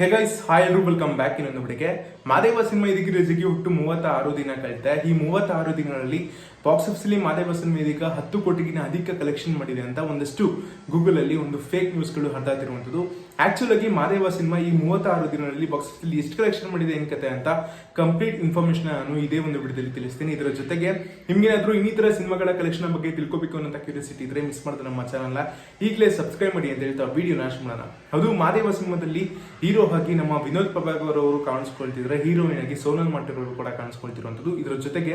ಹೇ guys hi ಎಲ್ರು welcome back ಇನ್ನೊಂದು ಬಿಡಿಗೆ ಮಾದೇವ ಸಿನಿಮಾ ಇದೀಗ ರಿಜಿಗೆ ಮೂವತ್ತ ಆರು ದಿನ ಕಳೆದ ಈ ಮೂವತ್ತ ಆರು ದಿನಗಳಲ್ಲಿ ಬಾಕ್ಸ್ ಆಫೀಸಲ್ಲಿ ಮಾದೇವ ಸಿನಿಮಾ ಇದೀಗ ಹತ್ತು ಕೋಟಿಗಿನ ಅಧಿಕ ಕಲೆಕ್ಷನ್ ಮಾಡಿದೆ ಅಂತ ಒಂದಷ್ಟು ಗೂಗಲ್ ಅಲ್ಲಿ ಒಂದು ಫೇಕ್ ನ್ಯೂಸ್ಗಳು ಹರಿದಾತಿರುವಂಥದ್ದು ಆಕ್ಚುಲ್ ಆಗಿ ಮಾದೇವ ಸಿನಿಮಾ ಈ ಮೂವತ್ತಾರು ದಿನಗಳಲ್ಲಿ ಬಾಕ್ಸ್ ಆಫೀಸಲ್ಲಿ ಎಷ್ಟು ಕಲೆಕ್ಷನ್ ಮಾಡಿದೆ ಏನ್ ಕತೆ ಅಂತ ಕಂಪ್ಲೀಟ್ ಇನ್ಫಾರ್ಮೇಶನ್ ನಾನು ಇದೇ ಒಂದು ವಿಡಿಯೋದಲ್ಲಿ ತಿಳಿಸ್ತೀನಿ. ಇದರ ಜೊತೆಗೆ ನಿಮ್ಗೇನಾದ್ರೂ ಇನ್ನಿತರ ಸಿನಿಮಾಗಳ ಕಲೆಕ್ಷನ್ ಬಗ್ಗೆ ತಿಳ್ಕೊಬೇಕು ಅನ್ನೋ ಕ್ಯೂರಿಯಾಸಿಟಿ ಇದ್ರೆ ಮಿಸ್ ಮಾಡಿದ್ರೆ ನಮ್ಮ ಚಾನಲ್ನ ಈಗಲೇ ಸಬ್ಸ್ಕ್ರೈಬ್ ಮಾಡಿ ಅಂತ ಹೇಳ್ತಾ ವಿಡಿಯೋ ನಾಶ್ ಮಾಡೋಣ. ಅದು ಮಾದೇವ ಸಿನಿಮಾದಲ್ಲಿ ಹೀರೋ ಆಗಿ ನಮ್ಮ ವಿನೋದ್ ಪ್ರಭಾಕರ್ ಅವರು ಕಾಣಿಸ್ಕೊಳ್ತಿದ್ರೆ ಹೀರೋಯಿನ್ ಆಗಿ ಸೋನಲ್ ಮಾಟರ್ ಅವರು ಕೂಡ ಕಾಣಿಸ್ಕೊಳ್ತಿರುವಂತದ್ದು ಇದರ ಜೊತೆಗೆ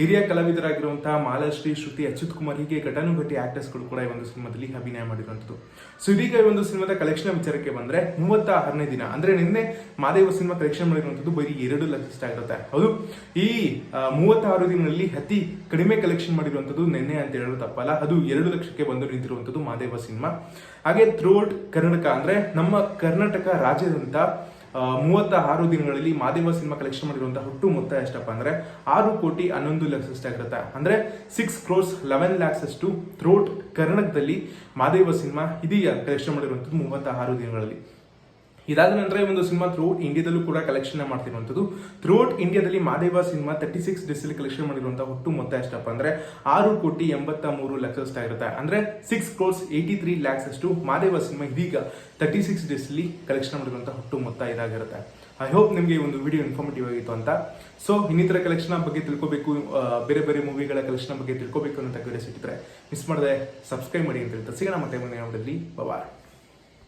ಹಿರಿಯ ಕಲಾವಿದರಾಗಿರುವಂತಹ ಮಾಲಾಶ್ರೀ, ಶ್ರುತಿ, ಅಚ್ಯುತ್ ಕುಮಾರ್ ಹೀಗೆ ಘಟಾನುಘಟಿ ಆಕ್ಟರ್ಸ್ಗಳು ಕೂಡ ಈ ಒಂದು ಸಿನಿಮಾದಲ್ಲಿ ಅಭಿನಯ ಮಾಡಿರುವಂಥದ್ದು. ಸೊ ಇದೀಗ ಈ ಒಂದು ಸಿನಿಮಾದ ಕಲೆಕ್ಷನ್ ವಿಚಾರಕ್ಕೆ ಬಂದ್ರೆ ಮೂವತ್ತ ಆರನೇ ದಿನ, ಅಂದ್ರೆ ನಿನ್ನೆ ಮಾದೇವ ಸಿನಿಮಾ ಕಲೆಕ್ಷನ್ ಮಾಡಿರುವಂಥದ್ದು ಬರೀ ಎರಡು ಲಕ್ಷ ಆಗಿರುತ್ತೆ. ಹೌದು, ಈ ಮೂವತ್ತ ಮೂವತ್ತಾರು ದಿನದಲ್ಲಿ ಅತಿ ಕಡಿಮೆ ಕಲೆಕ್ಷನ್ ಮಾಡಿರುವಂಥದ್ದು ನಿನ್ನೆ ಅಂತ ಹೇಳೋದು ತಪ್ಪಲ್ಲ. ಅದು ಎರಡು ಲಕ್ಷಕ್ಕೆ ಬಂದು ನಿಂತಿರುವಂಥದ್ದು ಮಾದೇವ ಸಿನಿಮಾ. ಹಾಗೆ ಥ್ರೂಔಟ್ ಕರ್ನಾಟಕ ಅಂದ್ರೆ ನಮ್ಮ ಕರ್ನಾಟಕ ರಾಜ್ಯದಂತ ಆ, ಮೂವತ್ತ ಆರು ದಿನಗಳಲ್ಲಿ ಮಾದೇವ ಸಿನಿಮಾ ಕಲೆಕ್ಷನ್ ಮಾಡಿರುವಂತಹ ಒಟ್ಟು ಮೊತ್ತ ಎಷ್ಟಪ್ಪ ಅಂದ್ರೆ ಆರು ಕೋಟಿ ಹನ್ನೊಂದು ಲಕ್ಷ ಆಗುತ್ತೆ ಅಂದ್ರೆ ಸಿಕ್ಸ್ ಕ್ರೋರ್ಸ್ ಲೆವೆನ್ ಲ್ಯಾಕ್ಸ್ ಅಷ್ಟು ಥ್ರೋಟ್ ಕರ್ನಾಟಕದಲ್ಲಿ ಮಾದೇವ ಸಿನಿಮಾ ಇದೀಗ ಕಲೆಕ್ಷನ್ ಮಾಡಿರುವಂತದ್ದು ಮೂವತ್ತ ಆರು ದಿನಗಳಲ್ಲಿ. ಇದಾದ ನಂತರ ಈ ಒಂದು ಸಿನಿಮಾ ಥ್ರೂ ಇಂಡಿಯಾದಲ್ಲೂ ಕೂಡ ಕಲೆಕ್ಷನ್ ಮಾಡ್ತಿರುವಂಥದ್ದು. ಥ್ರೂಟ್ ಇಂಡಿಯಾದಲ್ಲಿ ಮಾದೇವ ಸಿನಿಮಾ ತರ್ಟಿ ಸಿಕ್ಸ್ ಡೇಸಲ್ಲಿ ಕಲೆಕ್ಷನ್ ಮಾಡಿರುವಂತಹ ಒಟ್ಟು ಮೊತ್ತ ಎಷ್ಟಪ್ಪ ಅಂದ್ರೆ ಆರು ಕೋಟಿ ಎಂಬತ್ತ ಮೂರು ಲಕ್ಷ ಇರುತ್ತೆ ಅಂದ್ರೆ six crores eighty three lakhs ಅಷ್ಟು ಮಾದೇವ ಸಿನಿಮಾ ಇದೀಗ ತರ್ಟಿ ಸಿಕ್ಸ್ ಡೇಸಲ್ಲಿ ಕಲೆಕ್ಷನ್ ಮಾಡಿರುವಂತಹ ಒಟ್ಟು ಮೊತ್ತ ಇದಾಗಿರುತ್ತೆ. ಐ ಹೋಪ್ ನಿಮಗೆ ಒಂದು ವಿಡಿಯೋ ಇನ್ಫಾರ್ಮೇಟಿವ್ ಆಗಿತ್ತು ಅಂತ. ಸೊ ಇನ್ನಿತರ ಕಲೆಕ್ಷನ್ ಬಗ್ಗೆ ತಿಳ್ಕೊಬೇಕು ಬೇರೆ ಬೇರೆ ಮೂವಿಗಳ ಕಲೆಕ್ಷನ್ ಬಗ್ಗೆ ತಿಳ್ಕೊಬೇಕು ಅಂತ ಕ್ಯೂರಿಯಾಸಿಟಿ ಸಿಕ್ಕಿದ್ರೆ ಮಿಸ್ ಮಾಡದೆ ಸಬ್ಸ್ಕ್ರೈಬ್ ಮಾಡಿ ಅಂತ ಹೇಳ್ತಾ ಸಿಗೋಣ. ಮತ್ತೆ ಮುಂದಿನ ಬಾಯ್